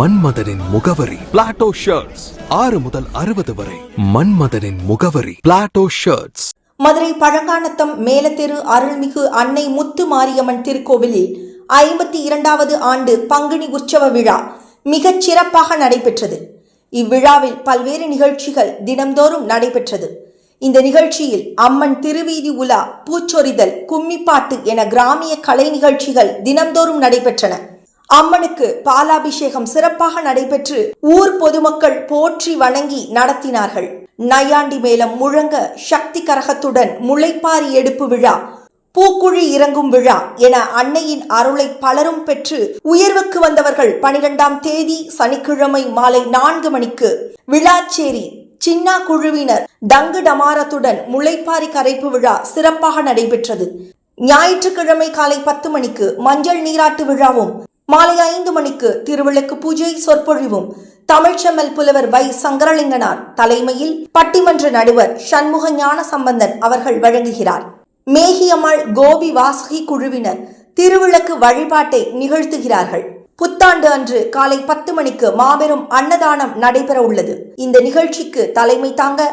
மன்மதனின் முகவரி. Plato shirts ஆறு முதல் அறுபது வரை. மன்மதனின் முகவரி. பிளாட்டோ ஷர்ட்ஸ் மதுரை பழங்கானத்தம் மேலத்தெரு அருள்மிகு அன்னை முத்து மாரியம்மன் திருக்கோவிலில் ஐம்பத்தி இரண்டாவது ஆண்டு பங்குனி உற்சவ விழா மிகச் சிறப்பாக நடைபெற்றது. இவ்விழாவில் பல்வேறு நிகழ்ச்சிகள் தினம்தோறும் நடைபெற்றது. இந்த நிகழ்ச்சியில் அம்மன் திருவீதி உலா பூச்சொரிதல் கும்மிப்பாட்டு என கிராமிய கலை நிகழ்ச்சிகள் தினம்தோறும் நடைபெற்றன. அம்மனுக்கு பாலாபிஷேகம் சிறப்பாக நடைபெற்று ஊர் பொதுமக்கள் போற்றி வணங்கி நடத்தினார்கள். நையாண்டி மேளம் முழங்க சக்தி கரகத்துடன் முளைப்பாரி எடுப்பு விழா பூக்குழி இறங்கும் விழா என அன்னையின் அருளை பலரும் பெற்று உயர்வுக்கு வந்தவர்கள் பனிரெண்டாம் தேதி சனிக்கிழமை மாலை நான்கு மணிக்கு விழாச்சேரி சின்னா குழுவினர் டங்கு டமாரத்துடன் முளைப்பாரி கரைப்பு விழா சிறப்பாக நடைபெற்றது. ஞாயிற்றுக்கிழமை காலை பத்து மணிக்கு மஞ்சள் நீராட்டு விழாவும் மாலை ஐந்து மணிக்கு திருவிளக்கு பூஜை சொற்பொழிவும். தமிழ்ச்செம்மல் புலவர் வை சங்கரலிங்கனார் தலைமையில் பட்டிமன்ற நடுவர் சண்முக ஞான சம்பந்தன் அவர்கள் வழங்குகிறார். மேகியம்மாள் கோபி வாசகி குழுவினர் திருவிளக்கு வழிபாட்டை நிகழ்த்துகிறார்கள். புத்தாண்டு அன்று காலை பத்து மணிக்கு மாபெரும் அன்னதானம் நடைபெற உள்ளது. இந்த நிகழ்ச்சிக்கு தலைமை தாங்க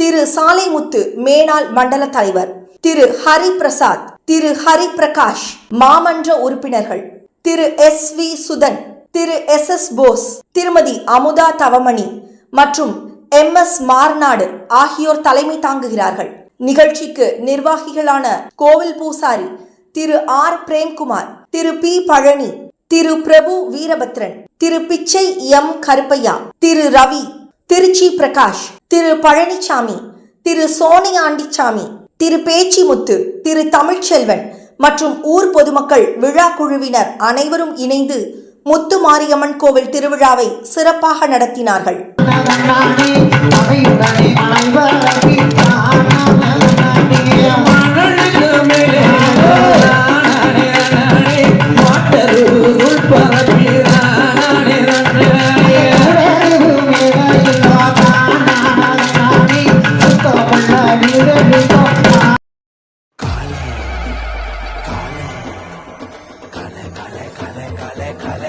திரு சாலைமுத்து மேனாள் மண்டல தலைவர் திரு ஹரி பிரசாத் திரு ஹரி பிரகாஷ் மாமன்ற உறுப்பினர்கள். திரு எஸ் வி சுதன் திரு எஸ் எஸ் போஸ் திருமதி அமுதா தவமணி மற்றும் எம் எஸ் மார்நாடு ஆகியோர் தலைமை தாங்குகிறார்கள். நிகழ்ச்சிக்கு நிர்வாகிகளான கோவில் பூசாரி Thiru R Premkumar Thiru P Palani Thiru Prabhu Veerabhadran Thiru Pichai M Karuppaiah Thiru Ravi Trichy Prakash Thiru Palanisamy Thiru Soniyandisamy Thiru Pechimuthu Thiru Tamilselvan மற்றும் ஊர் பொதுமக்கள் விழா குழுவினர் அனைவரும் இணைந்து முத்து மாரியம்மன் கோவில் திருவிழாவை சிறப்பாக நடத்தினார்கள்.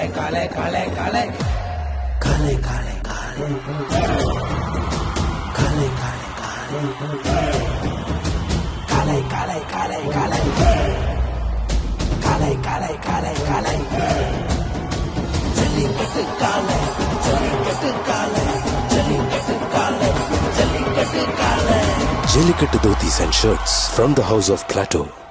kale kale kale kale. Kale kale kale. Kale kale kale. Kale kale kale kale. Kale and shirts from the house of Plato.